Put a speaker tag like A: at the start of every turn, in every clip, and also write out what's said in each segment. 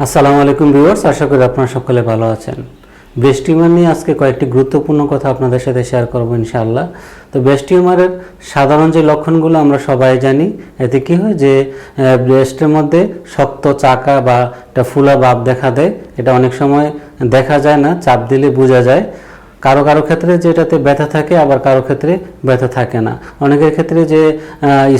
A: আসসালামু আলাইকুম ভিউয়ার্স, আশা করি আপনারা সকলে ভালো আছেন। বৃষ্টিমার নিয়ে আজকে কয়েকটি গুরুত্বপূর্ণ কথা আপনাদের সাথে শেয়ার করব ইনশাআল্লাহ। তো ব্রেস্ট টিউমারের সাধারণ যে লক্ষণগুলো আমরা সবাই জানি, এতে কি হয় যে ব্রেস্টের মধ্যে শক্ত চাকা বা একটা ফুলা ভাব দেখা দেয়। এটা অনেক সময় দেখা যায় না, চাপ দিলে বোঝা যায়। কারও কারও ক্ষেত্রে যেটাতে ব্যথা থাকে, আবার কারও ক্ষেত্রে ব্যথা থাকে না। অনেকের ক্ষেত্রে যে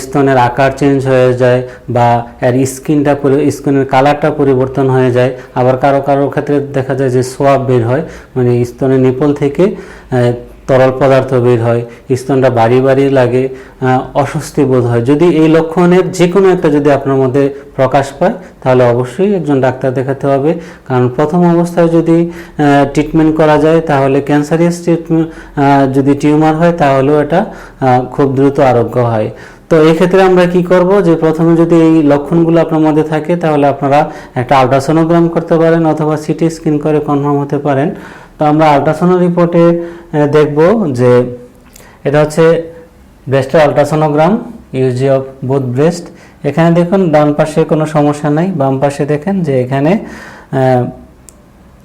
A: স্তনের আকার চেঞ্জ হয়ে যায় বা এর স্কিনটা স্কিনের কালারটা পরিবর্তন হয়ে যায়, আবার কারও কারও ক্ষেত্রে দেখা যায় যে সোয়াব বের হয় মানে স্তনের নিপল থেকে তরল পদার্থ বের হয়, স্তনটা বাড়ি বাড়ি লাগে অস্বস্তি বোধ হয়। যদি এই লক্ষণের যে কোনো একটা যদি আপনার মধ্যে প্রকাশ পায়, তাহলে অবশ্যই একজন ডাক্তার দেখাতে হবে। কারণ প্রথম অবস্থায় যদি ট্রিটমেন্ট করা যায়, তাহলে ক্যান্সারিয়াস ট্রিটমেন্ট যদি টিউমার হয়, তাহলেও এটা খুব দ্রুত আরোগ্য হয়। তো এই ক্ষেত্রে আমরা কি করব যে, প্রথমে যদি এই লক্ষণগুলো আপনার মধ্যে থাকে, তাহলে আপনারা একটা আলট্রাসোনোগ্রাম করতে পারেন অথবা সিটি স্ক্যান করে কনফার্ম হতে পারেন। তো আমরা আলট্রাসোনো রিপোর্টে দেখব যে এটা হচ্ছে ব্রেস্টের ultrasonogram USG of both breast এখানে দেখুন ডান পাশে কোনো সমস্যা নাই, বাম পাশে দেখেন যে এখানে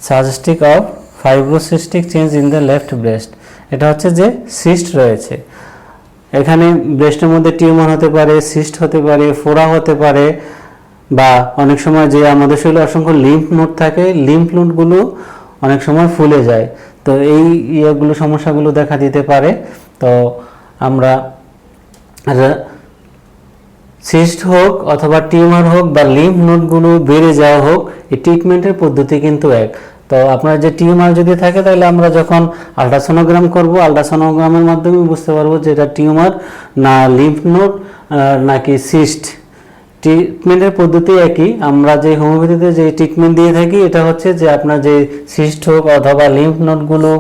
A: সাজেস্টিক of fibrocystic change in the left breast এটা হচ্ছে যে সিস্ট রয়েছে। এখানে ব্রেস্টের মধ্যে টিউমার হতে পারে সিস্ট হতে পারে, ফোড়া হতে পারে, বা অনেক সময় যে আমাদের শরীরে অসংখ্য লিম্ফ নোট থাকে লিম্ফ নোটগুলো অনেক সময় ফুলে যায়। তো এই ইয়েগুলো, সমস্যাগুলো দেখা দিতে পারে। তো আমরা সিস্ট হোক অথবা টিউমার হোক বা লিম্ফ নোটগুলো বেড়ে যাওয়া হোক, এই ট্রিটমেন্টের পদ্ধতি কিন্তু এক। তো আপনার যে টিউমার যদি থাকে, তাহলে আমরা যখন আলট্রাসোনোগ্রাম করব, আলট্রাসোনোগ্রামের মাধ্যমে বুঝতে পারব যে এটা টিউমার না লিম্ফ নোট নাকি সিস্ট। ট্রিটমেন্টের পদ্ধতি একই। আমরা যে হোমিওপ্যাথিতে যে ট্রিটমেন্ট দিয়ে থাকি, এটা হচ্ছে যে আপনার যে সিস্ট হোক অথবা লিম্ফ নোটগুলো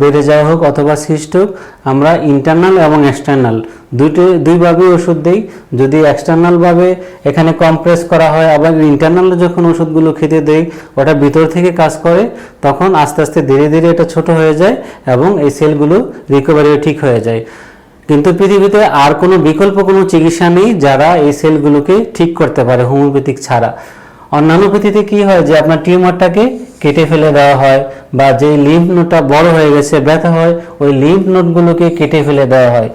A: বেড়ে যাওয়া হোক অথবা সিস্ট হোক, আমরা ইন্টারনাল এবং এক্সটার্নাল দুইটি দুইভাবে ওষুধ দিই। যদি এক্সটার্নালভাবে এখানে কম্প্রেস করা হয়, আবার ইন্টারনাল যখন ওষুধগুলো খেতে দেই, ওটা ভিতর থেকে কাজ করে, তখন আস্তে আস্তে ধীরে ধীরে এটা ছোট হয়ে যায় এবং এই সেলগুলো রিকভারি ঠিক হয়ে যায়। কিন্তু পৃথিবীতে আর কোনো বিকল্প, কোনো চিকিৎসা নেই যারা এই সেলগুলোকে ঠিক করতে পারে, হোমিওপ্যাথিক ছাড়া। অন্যান্য পৃথিবীতে কি হয় যে আপনার টিউমারটাকে কেটে ফেলে দেওয়া হয় বা যে লিম্ফ নোটটা বড় হয়ে গেছে, ব্যথা হয়, ওই লিম্ফ নোটগুলোকে কেটে ফেলে দেওয়া হয়।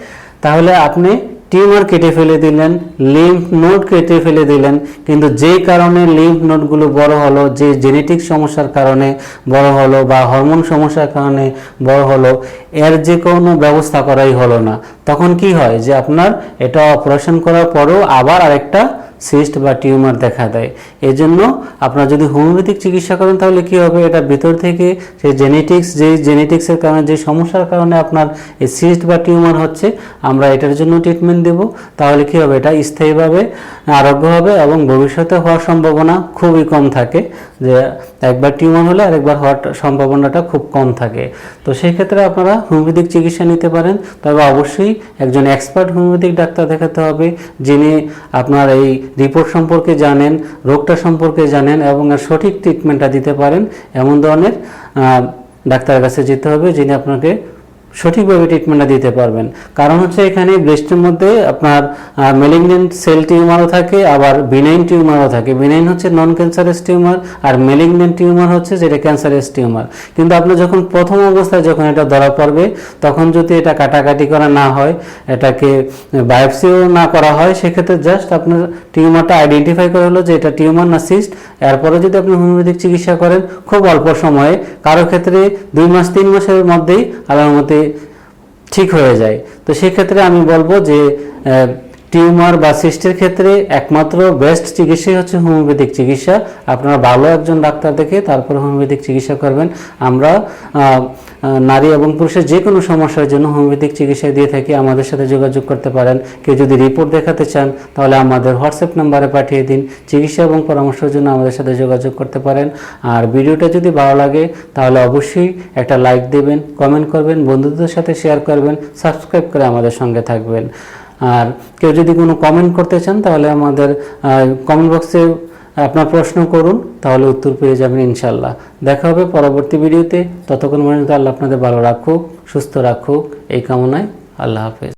A: তাহলে আপনি টিউমার কেটে ফেলে দিলেন লিম্ফ নোট কেটে ফেলে দিলেন, কিন্তু যে কারণে লিম্ফ নোটগুলো বড় হলো, যে জেনেটিক সমস্যার কারণে বড় হলো বা হরমোন সমস্যার কারণে বড় হলো, এর যে কোনো ব্যবস্থা করাই হলো না। তখন কি হয় যে আপনার এটা অপারেশন করার পরেও আবার আরেকটা সিস্ট বা টিউমার দেখা দেয়। এর জন্য আপনারা যদি হোমিওপ্যাথিক চিকিৎসা করেন, তাহলে কি হবে? এটা ভিতর থেকে সেই জেনেটিক্স যে জেনেটিক্সের কারণে, যে সমস্যার কারণে আপনার এই সিস্ট বা টিউমার হচ্ছে, আমরা এটার জন্য ট্রিটমেন্ট দেব। তাহলে কি হবে? এটা স্থায়ীভাবে আরোগ্য হবে এবং ভবিষ্যতে হওয়ার সম্ভাবনা খুবই কম থাকে, যে একবার টিউমার হলে আরেকবার হওয়ার সম্ভাবনাটা খুব কম থাকে। তো সেই ক্ষেত্রে আপনারা হোমিওপ্যাথিক চিকিৎসা নিতে পারেন, তবে অবশ্যই একজন এক্সপার্ট হোমিওপ্যাথিক ডাক্তার দেখাতে হবে, যিনি আপনার এই রিপোর্ট সম্পর্কে জানেন, রোগটা সম্পর্কে জানেন এবং সঠিক ট্রিটমেন্টটা দিতে পারেন। এমন ধরনের ডাক্তারের কাছে যেতে হবে, যিনি আপনাকে সঠিকভাবে ট্রিটমেন্টটা দিতে পারবেন। কারণ হচ্ছে এখানে ব্রেস্টের মধ্যে আপনার মেলিগনেন্ট সেল টিউমারও থাকে, আবার বিনাইন টিউমারও থাকে। বিনাইন হচ্ছে নন ক্যান্সারাস টিউমার আর মেলিগনেন্ট টিউমার হচ্ছে যেটা ক্যান্সারাস টিউমার কিন্তু আপনার যখন প্রথম অবস্থায় যখন এটা ধরা পড়বে, তখন যদি এটা কাটাকাটি করা না হয়, এটাকে বায়োপসিও না করা হয়, সেক্ষেত্রে জাস্ট আপনার টিউমারটা আইডেন্টিফাই করা হলো যে এটা টিউমার না সিস্ট এরপরে যদি আপনি হোমিওপ্যাথিক চিকিৎসা করেন, খুব অল্প সময়ে। কারও ক্ষেত্রে দুই মাস, তিন মাসের মধ্যেই আল্লাহর মতে ঠিক হয়ে যায়। তো সেক্ষেত্রে আমি বলব যে টিউমার বা সিস্টের ক্ষেত্রে একমাত্র বেস্ট চিকিৎসাই হচ্ছে হোমিওপ্যাথিক চিকিৎসা। আপনারা ভালো একজন ডাক্তার দেখে তারপর হোমিওপ্যাথিক চিকিৎসা করবেন। আমরা নারী এবং পুরুষের যে কোনো সমস্যার জন্য হোমিওপ্যাথিক চিকিৎসা দিয়ে থাকি। আমাদের সাথে যোগাযোগ করতে পারেন। কেউ যদি রিপোর্ট দেখাতে চান, তাহলে আমাদের হোয়াটসঅ্যাপ নাম্বারে পাঠিয়ে দিন। চিকিৎসা এবং পরামর্শের জন্য আমাদের সাথে যোগাযোগ করতে পারেন। আর ভিডিওটা যদি ভালো লাগে, তাহলে অবশ্যই একটা লাইক দেবেন কমেন্ট করবেন, বন্ধুদের সাথে শেয়ার করবেন সাবস্ক্রাইব করে আমাদের সঙ্গে থাকবেন। আর কেউ যদি কোনো কমেন্ট করতে চান, তাহলে আমাদের কমেন্ট বক্সে আপনার প্রশ্ন করুন, তাহলে উত্তর পেয়ে যাবেন ইনশাল্লাহ। দেখা হবে পরবর্তী ভিডিওতে ততক্ষণ পর্যন্ত আল্লাহ আপনাদের ভালো রাখুক, সুস্থ রাখুক। এই কামনায় আল্লাহ হাফেজ।